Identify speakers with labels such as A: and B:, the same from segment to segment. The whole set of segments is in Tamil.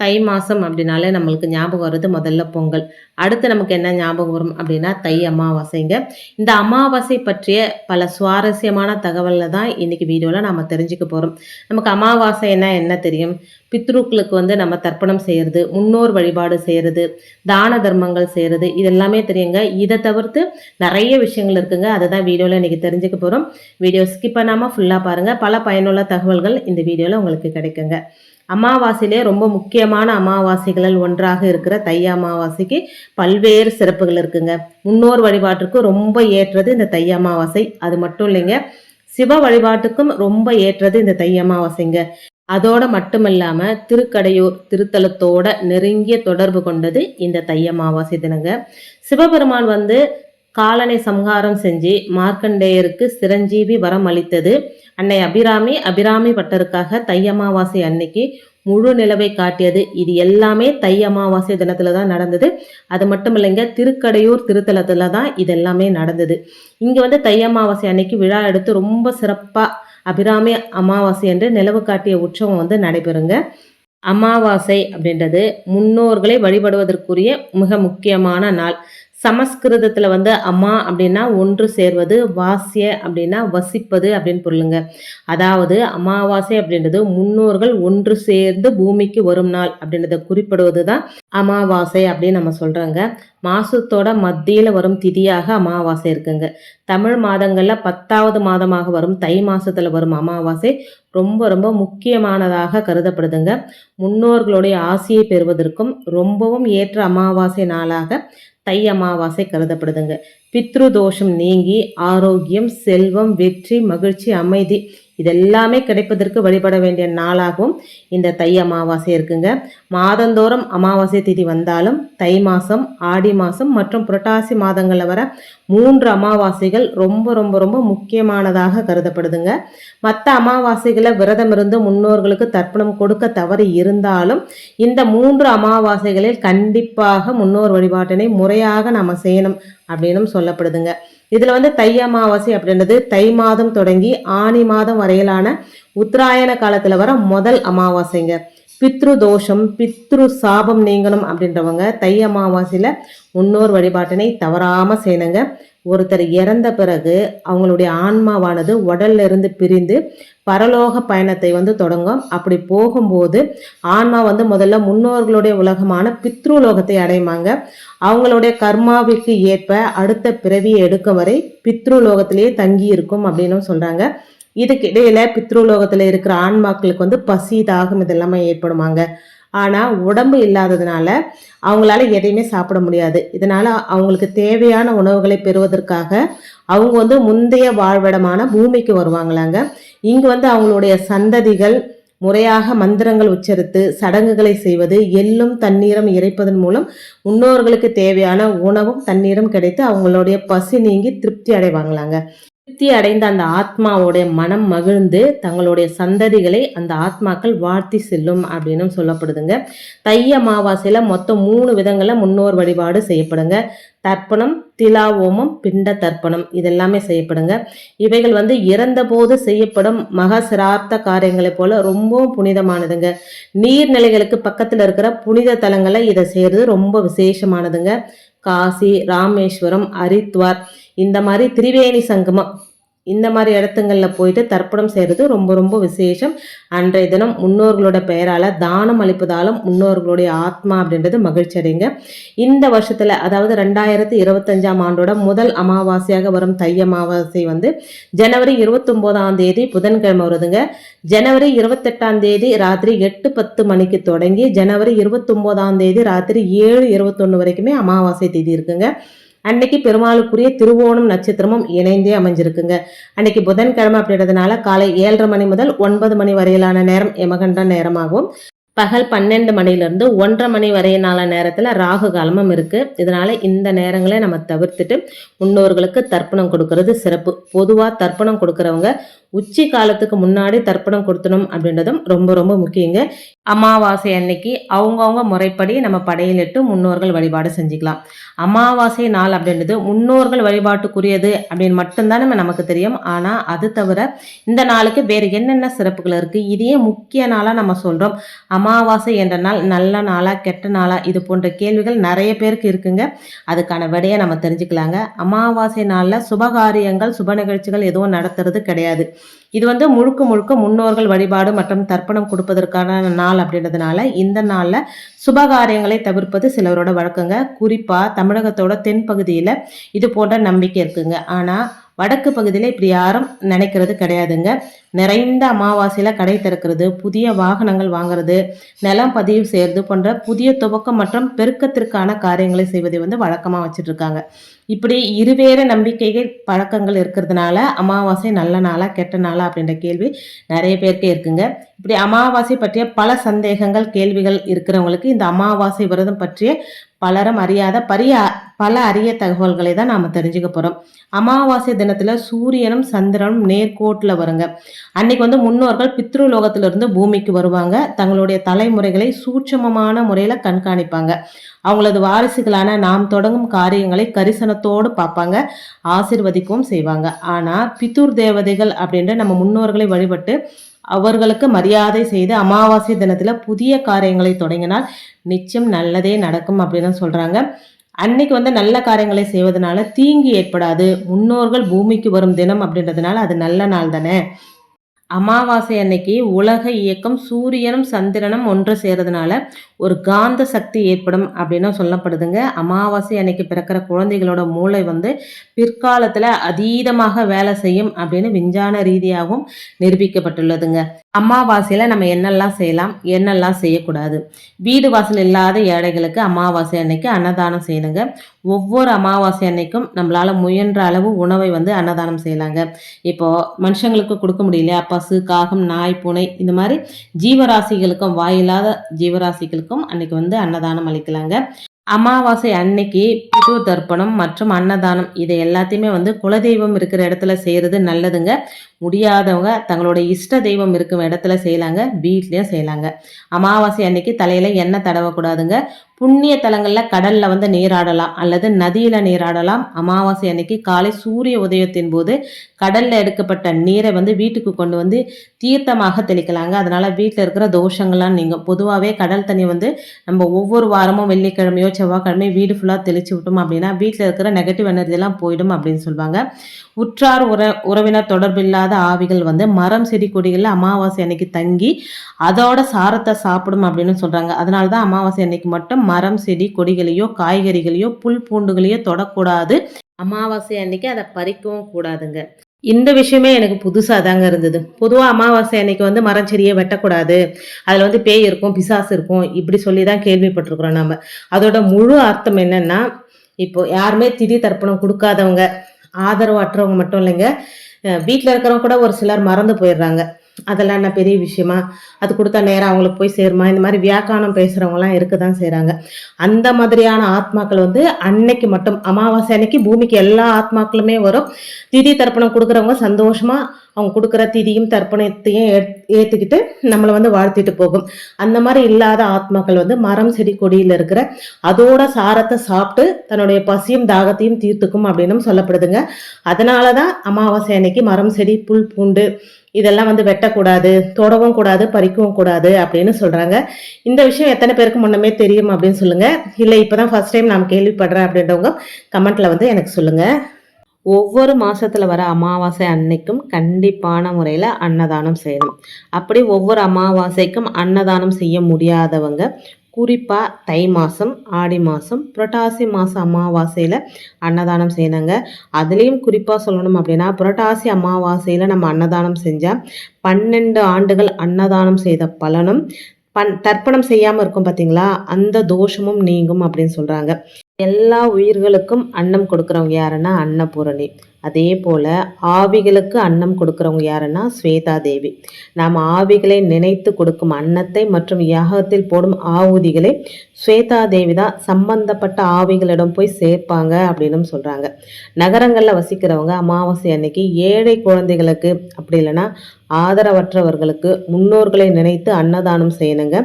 A: தை மாதம் அப்படின்னாலே நம்மளுக்கு ஞாபகம் வருது முதல்ல பொங்கல். அடுத்து நமக்கு என்ன ஞாபகம் வரும் அப்படின்னா தை அமாவாசைங்க. இந்த அமாவாசை பற்றிய பல சுவாரஸ்யமான தகவலில் தான் இன்னைக்கு வீடியோவில் நம்ம தெரிஞ்சுக்க போகிறோம் நமக்கு அமாவாசைன்னா என்ன தெரியும்? பித்ருக்களுக்கு வந்து நம்ம தர்ப்பணம் செய்கிறது முன்னோர் வழிபாடு செய்கிறது தான தர்மங்கள் செய்கிறது இதெல்லாமே தெரியுங்க. இதை தவிர்த்து நிறைய விஷயங்கள் இருக்குங்க. அதை தான் வீடியோவில் இன்றைக்கி தெரிஞ்சுக்க போகிறோம் வீடியோ ஸ்கிப் பண்ணாமல் ஃபுல்லாக பாருங்கள் பல பயனுள்ள தகவல்கள் இந்த வீடியோவில் உங்களுக்கு கிடைக்குங்க. அமாவாசையிலே ரொம்ப முக்கியமான அமாவாசைகளில் ஒன்றாக இருக்கிற தை அமாவாசைக்கு பல்வேறு சிறப்புகள் இருக்குங்க. முன்னோர் வழிபாட்டுக்கு ரொம்ப ஏற்றது இந்த தை அமாவாசை. அது மட்டும் இல்லைங்க சிவ வழிபாட்டுக்கும் ரொம்ப ஏற்றது இந்த தை அமாவாசைங்க. அதோட மட்டுமல்லாம திருக்கடையூர் திருத்தலத்தோட நெருங்கிய தொடர்பு கொண்டது இந்த தை அமாவாசை தினங்க. சிவபெருமான் வந்து காலனை சம்ஹாரம் செஞ்சு மார்க்கண்டேயருக்கு சிரஞ்சீவி வரம் அளித்தது அன்னை அபிராமி அபிராமி பட்டருக்காக தை அமாவாசை அன்னைக்கு முழு நிலவை காட்டியது. இது எல்லாமே தை அமாவாசை தினத்துல தான் நடந்தது. அது மட்டும் இல்லைங்க திருக்கடையூர் திருத்தலத்துல தான் இது எல்லாமே நடந்தது. இங்க வந்து தை அமாவாசை அன்னைக்கு விழா எடுத்து ரொம்ப சிறப்பா அபிராமி அமாவாசை என்று நிலவு காட்டிய உற்சவம் வந்து நடைபெறுங்க. அமாவாசை அப்படின்றது முன்னோர்களை வழிபடுவதற்குரிய மிக முக்கியமான நாள். சமஸ்கிருதத்தில் வந்து அம்மா அப்படின்னா ஒன்று சேர்வது வாசிய அப்படின்னா வசிப்பது அப்படின்னு பொருளுங்க. அதாவது அமாவாசை அப்படின்றது முன்னோர்கள் ஒன்று சேர்ந்து பூமிக்கு வரும் நாள் அப்படின்றத குறிப்பிடுவது தான் அமாவாசை அப்படின்னு நம்ம சொல்கிறோங்க மாசத்தோட மத்தியில் வரும் திதியாக அமாவாசை இருக்குங்க. தமிழ் மாதங்களில் பத்தாவது மாதமாக வரும் தை மாதத்தில் வரும் அமாவாசை ரொம்ப ரொம்ப முக்கியமானதாக கருதப்படுதுங்க. முன்னோர்களுடைய ஆசையை பெறுவதற்கும் ரொம்பவும் ஏற்ற அமாவாசை நாளாக தை அமாவாசை கருதப்படுதுங்க. பித்ரு தோஷம் நீங்கி ஆரோக்கியம் செல்வம் வெற்றி மகிழ்ச்சி அமைதி இதெல்லாமே கிடைப்பதற்கு வழிபட வேண்டிய நாளாகவும் இந்த தை அமாவாசை இருக்குங்க. மாதந்தோறும் அமாவாசை திதி வந்தாலும் தை மாதம் ஆடி மாதம் மற்றும் புரட்டாசி மாதங்களில் வர மூன்று அமாவாசைகள் ரொம்ப ரொம்ப ரொம்ப முக்கியமானதாக கருதப்படுதுங்க. மற்ற அமாவாசைகளை விரதம் இருந்து முன்னோர்களுக்கு தர்ப்பணம் கொடுக்க தவறு இருந்தாலும் இந்த மூன்று அமாவாசைகளில் கண்டிப்பாக முன்னோர் வழிபாட்டினை முறையாக நம்ம செய்யணும் அப்படின்னும் சொல்லப்படுதுங்க. இதில் வந்து தை அமாவாசை அப்படின்றது தை மாதம் தொடங்கி ஆனி மாதம் வரையிலான உத்தராயண காலத்தில் வர முதல் அமாவாசைங்க. பித்ரு தோஷம் பித்ரு சாபம் நீங்கணும் அப்படின்றவங்க தை அமாவாசையில் முன்னோர் வழிபாட்டினை தவறாமல் செய்யணுங்க. ஒருத்தர் இறந்த பிறகு அவங்களுடைய ஆன்மாவானது உடல்ல இருந்து பிரிந்து பரலோக பயணத்தை வந்து தொடங்கும். அப்படி போகும்போது ஆன்மா வந்து முதல்ல முன்னோர்களுடைய உலகமான பித்ருலோகத்தை அடையுமாங்க. அவங்களுடைய கர்மாவிற்கு ஏற்ப அடுத்த பிறவியை எடுக்கும் வரை பித்ருலோகத்திலேயே தங்கி இருக்கும் அப்படின்னு சொல்றாங்க. இதுக்கிடையில் பித்ருலோகத்தில் இருக்கிற ஆன்மாக்களுக்கு வந்து பசி தாகம் இதெல்லாமே ஏற்படுமாங்க. ஆனால் உடம்பு இல்லாததுனால அவங்களால எதையுமே சாப்பிட முடியாது. இதனால அவங்களுக்கு தேவையான உணவுகளை பெறுவதற்காக அவங்க வந்து முந்தைய வாழ்விடமான பூமிக்கு வருவாங்களாங்க. இங்கு வந்து அவங்களுடைய சந்ததிகள் முறையாக மந்திரங்கள் உச்சரித்து சடங்குகளை செய்வது எள்ளும் தண்ணீரும் இறைப்பதன் மூலம் முன்னோர்களுக்கு தேவையான உணவும் தண்ணீரும் கிடைத்து அவங்களுடைய பசி நீங்கி திருப்தி அடைவாங்களாங்க. திருப்தி அடைந்த அந்த ஆத்மாவோடைய மனம் மகிழ்ந்து தங்களுடைய சந்ததிகளை அந்த ஆத்மாக்கள் வாழ்த்தி செல்லும் அப்படின்னு சொல்லப்படுதுங்க. தை அமாவாசையில் மொத்தம் மூணு விதங்களில் முன்னோர் வழிபாடு செய்யப்படுங்க. தர்ப்பணம் திலாவோமம் பிண்ட தர்ப்பணம் இதெல்லாமே செய்யப்படுங்க. இவைகள் வந்து இறந்தபோது செய்யப்படும் மக சிரார்த்த காரியங்களைப் போல ரொம்பவும் புனிதமானதுங்க. நீர்நிலைகளுக்கு பக்கத்தில் இருக்கிற புனித தலங்களை இதை செய்கிறது ரொம்ப விசேஷமானதுங்க. காசி ராமேஸ்வரம் ஹரித்வார் இந்த மாதிரி திரிவேணி சங்கமம். இந்த மாதிரி இடத்துங்களில் போயிட்டு தர்ப்பணம் செய்கிறது ரொம்ப ரொம்ப விசேஷம். அன்றைய தினம் முன்னோர்களோட பெயரால் தானம் அளிப்பதாலும் முன்னோர்களுடைய ஆத்மா அப்படின்றது மகிழ்ச்சி அடைங்க. இந்த வருஷத்தில் அதாவது ரெண்டாயிரத்தி இருபத்தஞ்சாம் ஆண்டோட முதல் அமாவாசையாக வரும் தை அமாவாசை வந்து ஜனவரி இருபத்தொம்போதாம் தேதி புதன்கிழமை வருதுங்க. ஜனவரி இருபத்தெட்டாம் தேதி ராத்திரி எட்டு பத்து மணிக்கு தொடங்கி ஜனவரி இருபத்தொம்போதாம் தேதி ராத்திரி ஏழு இருபத்தொன்று வரைக்குமே அமாவாசை தேதி இருக்குங்க. அன்னைக்கு பெருமாளுக்குரிய திருவோணம் நட்சத்திரமும் இணைந்தே அமைஞ்சிருக்குங்க. அன்னைக்கு புதன்கிழமை அப்படின்றதுனால காலை ஏழரை மணி முதல் ஒன்பது மணி வரையிலான நேரம் யமகண்ட நேரமாகவும் பகல் பன்னெண்டு மணிலேருந்து ஒன்றரை மணி வரையினால நேரத்தில் ராகு காலமும் இருக்குது இதனால் இந்த நேரங்களை நம்ம தவிர்த்துட்டு முன்னோர்களுக்கு தர்ப்பணம் கொடுக்கறது சிறப்பு. பொதுவாக தர்ப்பணம் கொடுக்குறவங்க உச்சி காலத்துக்கு முன்னாடி தர்ப்பணம் கொடுத்தணும் அப்படின்றதும் ரொம்ப ரொம்ப முக்கியங்க. அமாவாசை அன்னைக்கு அவங்கவுங்க முறைப்படி நம்ம படையிலிட்டு முன்னோர்கள் வழிபாடு செஞ்சுக்கலாம். அமாவாசை நாள் அப்படின்றது முன்னோர்கள் வழிபாட்டுக்குரியது அப்படின்னு மட்டும்தான் நம்ம நமக்கு தெரியும். ஆனால் அது தவிர இந்த நாளுக்கு வேறு என்னென்ன சிறப்புகள் இருக்குது இதையே முக்கிய நாளாக நம்ம சொல்கிறோம் அமாவாசை என்ற நாள் நல்ல நாளா கெட்ட நாளா இது போன்ற கேள்விகள் நிறைய பேருக்கு இருக்குங்க. அதுக்கான விடையை நம்ம தெரிஞ்சுக்கலாங்க. அமாவாசை நாளில் சுபகாரியங்கள் சுப நிகழ்ச்சிகள் எதுவும் நடத்துறது கிடையாது. இது வந்து முழுக்க முழுக்க முன்னோர்கள் வழிபாடு மற்றும் தர்ப்பணம் கொடுப்பதற்கான நாள் அப்படின்றதுனால இந்த நாளில் சுபகாரியங்களை தவிர்ப்பது சிலரோட வழக்கங்க. குறிப்பாக தமிழகத்தோட தென்பகுதியில் இது போன்ற நம்பிக்கை இருக்குங்க. ஆனால் வடக்கு பகுதியில் இப்படி யாரும் நினைக்கிறது கிடையாதுங்க. நிறைந்த அமாவாசையில் கடை திறக்கிறது புதிய வாகனங்கள் வாங்குறது நிலம் பதிவு செய்கிறது போன்ற புதிய துவக்கம் மற்றும் பெருக்கத்திற்கான காரியங்களை செய்வதை வந்து வழக்கமாக வச்சுட்டு இருக்காங்க இப்படி இருவேறு நம்பிக்கைகள் பழக்கங்கள் இருக்கிறதுனால அமாவாசை நல்ல நாளா கெட்ட நாளா அப்படின்ற கேள்வி நிறைய பேருக்கு இருக்குங்க. இப்படி அமாவாசை பற்றிய பல சந்தேகங்கள் கேள்விகள் இருக்கிறவங்களுக்கு இந்த அமாவாசை விரதம் பற்றிய பலரும் அறியாத பரிய பல அரிய தகவல்களை தான் நாம் தெரிஞ்சுக்க போகிறோம் அமாவாசை தினத்தில் சூரியனும் சந்திரனும் நேர்கோட்டில் வருங்க. அன்னைக்கு வந்து முன்னோர்கள் பித்ருலோகத்திலிருந்து பூமிக்கு வருவாங்க. தங்களுடைய தலைமுறைகளை சூட்சமமான முறையில் கண்காணிப்பாங்க. அவங்களது வாரிசுகளான நாம் தொடங்கும் காரியங்களை கரிசனத்தோடு பார்ப்பாங்க. ஆசிர்வதிக்கவும் செய்வாங்க. ஆனால் பித்தூர் தேவதைகள் அப்படின்ற நம்ம முன்னோர்களை வழிபட்டு அவர்களுக்கு மரியாதை செய்து அமாவாசை தினத்தில் புதிய காரியங்களை தொடங்கினால் நிச்சயம் நல்லதே நடக்கும் அப்படின்னு சொல்கிறாங்க அன்னைக்கு வந்து நல்ல காரியங்களை செய்வதனால தீங்கு ஏற்படாது. முன்னோர்கள் பூமிக்கு வரும் தினம் அப்படின்றதுனால அது நல்ல நாள் தானே. அமாவாசை அன்னைக்கு உலக இயக்கம் சூரியனும் சந்திரனும் ஒன்று சேர்றதுனால ஒரு காந்த சக்தி ஏற்படும் அப்படின்னு சொல்லப்படுதுங்க. அமாவாசை அன்னைக்கு பிறக்கிற குழந்தைகளோட மூளை வந்து பிற்காலத்தில் அதீதமாக வேலை செய்யும் அப்படின்னு விஞ்ஞான ரீதியாகவும் நிரூபிக்கப்பட்டுள்ளதுங்க. அமாவாசையில் நம்ம என்னெல்லாம் செய்யலாம்? என்னெல்லாம் செய்யக்கூடாது? வீடு வாசல் இல்லாத ஏழைகளுக்கு அமாவாசை அன்னைக்கு அன்னதானம் செய்யணுங்க. ஒவ்வொரு அமாவாசை அன்னைக்கும் நம்மளால் முயன்ற அளவு உணவை வந்து அன்னதானம் செய்யலாங்க. இப்போது மனுஷங்களுக்கு கொடுக்க முடியலையா? பசு காகம் நாய் பூனை இந்த மாதிரி ஜீவராசிகளுக்கும் வாயில்லாத ஜீவராசிகளுக்கும் அன்னைக்கு வந்து அன்னதானம் அளிக்கலாங்க. அமாவாசை அன்னைக்கு புது தர்ப்பணம் மற்றும் அன்னதானம் இதை எல்லாத்தையுமே வந்து குலதெய்வம் இருக்கிற இடத்துல செய்கிறது நல்லதுங்க. முடியாதவங்க தங்களோட இஷ்ட தெய்வம் இருக்கும் இடத்துல செய்யலாங்க. வீட்லேயும் செய்யலாங்க. அமாவாசை அன்னைக்கு தலையில் எண்ணெய் தடவக்கூடாதுங்க. புண்ணிய தலங்களில் கடலில் வந்து நீராடலாம் அல்லது நதியில் நீராடலாம். அமாவாசை அன்னைக்கு காலை சூரிய உதயத்தின் போது கடலில் எடுக்கப்பட்ட நீரை வந்து வீட்டுக்கு கொண்டு வந்து தீர்த்தமாக தெளிக்கலாங்க. அதனால் வீட்டில் இருக்கிற தோஷங்கள்லாம் நீங்கள் பொதுவாகவே கடல் தண்ணி வந்து நம்ம ஒவ்வொரு வாரமும் வெள்ளிக்கிழமையோ செவ்வாய்க்கிழமையோ வீடு ஃபுல்லாக தெளிச்சு விட்டோம் அப்படின்னா வீட்டில் இருக்கிற நெகட்டிவ் எனர்ஜிலாம் போயிடும் அப்படின்னு சொல்லுவாங்க உற்றார் உற உறவினர் தொடர்பில்லாத ஆவிகள் வந்து மரம் செடி கொடிகளில் அமாவாசை அன்னைக்கு தங்கி அதோட சாரத்தை சாப்பிடும் அப்படின்னு சொல்கிறாங்க அதனால தான் அமாவாசை அன்னைக்கு மட்டும் மரம் செடி கொடிகளையோ காய்கறிகளையோ புல் பூண்டுகளையோ தொடக்கூடாது. அமாவாசை அன்னைக்கு அதை பறிக்கவும் கூடாதுங்க. இந்த விஷயமே எனக்கு புதுசாக தாங்க இருந்தது. பொதுவாக அமாவாசை அன்னைக்கு வந்து மரம் செடியை வெட்டக்கூடாது. அதில் வந்து பேய் இருக்கும் பிசாசு இருக்கும் இப்படி சொல்லி தான் கேள்விப்பட்டிருக்கிறோம் நம்ம அதோட முழு அர்த்தம் என்னன்னா இப்போ யாருமே திதி தர்ப்பணம் கொடுக்காதவங்க ஆதரவு அற்றவங்க மட்டும் இல்லைங்க. வீட்டில் இருக்கிறவங்க கூட ஒரு சிலர் மறந்து போயிடுறாங்க. அதெல்லாம் என்ன பெரிய விஷயமா? அது கொடுத்தா நேரம் அவங்களுக்கு போய் சேருமா? இந்த மாதிரி வியாக்கானம் பேசுகிறவங்களாம் இருக்க தான் செய்கிறாங்க அந்த மாதிரியான ஆத்மாக்கள் வந்து அன்னைக்கு மட்டும் அமாவாசை அன்னைக்கு பூமிக்கு எல்லா ஆத்மாக்களுமே வரும். திதி தர்ப்பணம் கொடுக்குறவங்க சந்தோஷமாக அவங்க கொடுக்குற திதியும் தர்ப்பணத்தையும் ஏற்றுக்கிட்டு நம்மளை வந்து வாழ்த்திட்டு போகும். அந்த மாதிரி இல்லாத ஆத்மாக்கள் வந்து மரம் செடி கொடியில் இருக்கிற அதோட சாரத்தை சாப்பிட்டு தன்னுடைய பசியும் தாகத்தையும் தீர்த்துக்கும் அப்படின்னு சொல்லப்படுதுங்க. அதனால தான் அமாவாசை அன்னைக்கு மரம் செடி புல் பூண்டு இதெல்லாம் வந்து வெட்டக்கூடாது தொடவும் கூடாது பறிக்கவும் கூடாது அப்படின்னு சொல்கிறாங்க இந்த விஷயம் எத்தனை பேருக்கு முன்னமே தெரியும் அப்படின்னு சொல்லுங்கள் இல்லை இப்போ தான் ஃபஸ்ட் டைம் நான் கேள்விப்படுறேன் அப்படின்றவங்க கமெண்ட்டில் வந்து எனக்கு சொல்லுங்கள் ஒவ்வொரு மாதத்தில் வர அமாவாசை அன்னைக்கும் கண்டிப்பான முறையில் அன்னதானம் செய்யணும். அப்படி ஒவ்வொரு அமாவாசைக்கும் அன்னதானம் செய்ய முடியாதவங்க குறிப்பாக தை மாதம் ஆடி மாதம் புரட்டாசி மாதம் அமாவாசையில் அன்னதானம் செய்யணுங்க. அதுலேயும் குறிப்பாக சொல்லணும் அப்படின்னா புரட்டாசி அமாவாசையில் நம்ம அன்னதானம் செஞ்சால் பன்னெண்டு ஆண்டுகள் அன்னதானம் செய்த பலனும் பன் தர்ப்பணம் செய்யாமல் இருக்கும் பார்த்தீங்களா அந்த தோஷமும் நீங்கும் அப்படின்னு சொல்கிறாங்க எல்லா உயிர்களுக்கும் அன்னம் கொடுக்குறவங்க யாருன்னா அன்னபூரணி. அதே போல் ஆவிகளுக்கு அன்னம் கொடுக்குறவங்க யாருன்னா ஸ்வேதா தேவி. நாம் ஆவிகளை நினைத்து கொடுக்கும் அன்னத்தை மற்றும் யாகத்தில் போடும் ஆவுதிகளை ஸ்வேதா தேவி தான் சம்பந்தப்பட்ட ஆவிகளிடம் போய் சேர்ப்பாங்க அப்படின்னு சொல்கிறாங்க நகரங்களில் வசிக்கிறவங்க அமாவாசை அன்னைக்கு ஏழை குழந்தைகளுக்கு அப்படி இல்லைன்னா ஆதரவற்றவர்களுக்கு முன்னோர்களை நினைத்து அன்னதானம் செய்யணுங்க.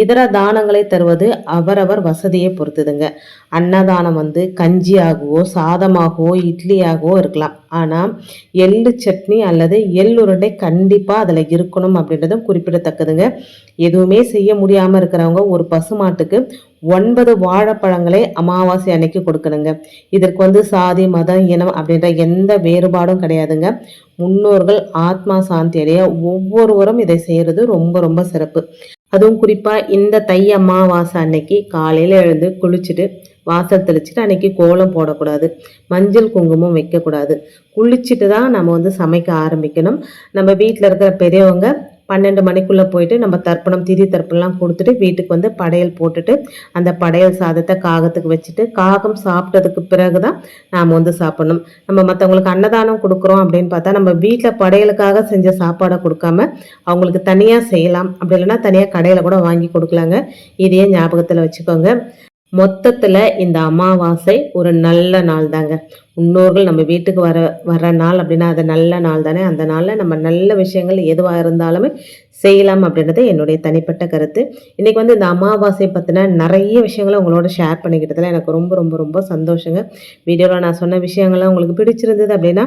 A: இதர தானங்களை தருவது அவரவர் வசதியை பொறுத்துதுங்க. அன்னதானம் வந்து கஞ்சியாகவோ சாதமாகவோ இட்லியாகவோ இருக்கலாம். ஆனால் எள்ளு சட்னி அல்லது எள்ளுருண்டை கண்டிப்பாக அதில் இருக்கணும் அப்படின்றதும் குறிப்பிடத்தக்கதுங்க. எதுவுமே செய்ய முடியாமல் இருக்கிறவங்க ஒரு பசுமாட்டுக்கு ஒன்பது வாழைப்பழங்களை அமாவாசை அன்னைக்கு கொடுக்கணுங்க. இதற்கு வந்து சாதி மதம் இனம் அப்படின்ற எந்த வேறுபாடும் கிடையாதுங்க. முன்னோர்கள் ஆத்மா சாந்தி அடைய ஒவ்வொருவரும் இதை செய்கிறது ரொம்ப ரொம்ப சிறப்பு. அதுவும் குறிப்பாக இந்த தை அமாவாசை அன்னைக்கு காலையில் எழுந்து குளிச்சுட்டு வாசல் தெளிச்சுட்டு அன்னைக்கு கோலம் போடக்கூடாது. மஞ்சள் குங்குமம் வைக்கக்கூடாது. குளிச்சுட்டு தான் நம்ம வந்து சமைக்க ஆரம்பிக்கணும். நம்ம வீட்டில் இருக்கிற பெரியவங்க பன்னெண்டு மணிக்குள்ளே போயிட்டு நம்ம தர்ப்பணம் திதி தர்ப்பணம்லாம் கொடுத்துட்டு வீட்டுக்கு வந்து படையல் போட்டுட்டு அந்த படையல் சாதத்தை காகத்துக்கு வச்சுட்டு காகம் சாப்பிட்டதுக்கு பிறகு தான் நாம் வந்து சாப்பிடணும். நம்ம மற்றவங்களுக்கு அன்னதானம் கொடுக்குறோம் அப்படின்னு பார்த்தா நம்ம வீட்டில் படையலுக்காக செஞ்ச சாப்பாடை கொடுக்காம அவங்களுக்கு தனியாக செய்யலாம். அப்படி இல்லைன்னா தனியாக கடையில் கூட வாங்கி கொடுக்கலாங்க. இதையே ஞாபகத்தில் வச்சுக்கோங்க. மொத்தத்தில் இந்த அமாவாசை ஒரு நல்ல நாள் தாங்க முன்னோர்கள் நம்ம வீட்டுக்கு வர வர நாள் அப்படின்னா அது நல்ல நாள் தானே அந்த நாளில் நம்ம நல்ல விஷயங்கள் எதுவாக இருந்தாலுமே செய்யலாம் அப்படின்றது என்னுடைய தனிப்பட்ட கருத்து. இன்றைக்கி வந்து இந்த அமாவாசை பற்றின நிறைய விஷயங்களை உங்களோட ஷேர் பண்ணிக்கிட்டதில் எனக்கு ரொம்ப ரொம்ப ரொம்ப சந்தோஷங்க. வீடியோவில் நான் சொன்ன விஷயங்கள்லாம் உங்களுக்கு பிடிச்சிருந்தது அப்படின்னா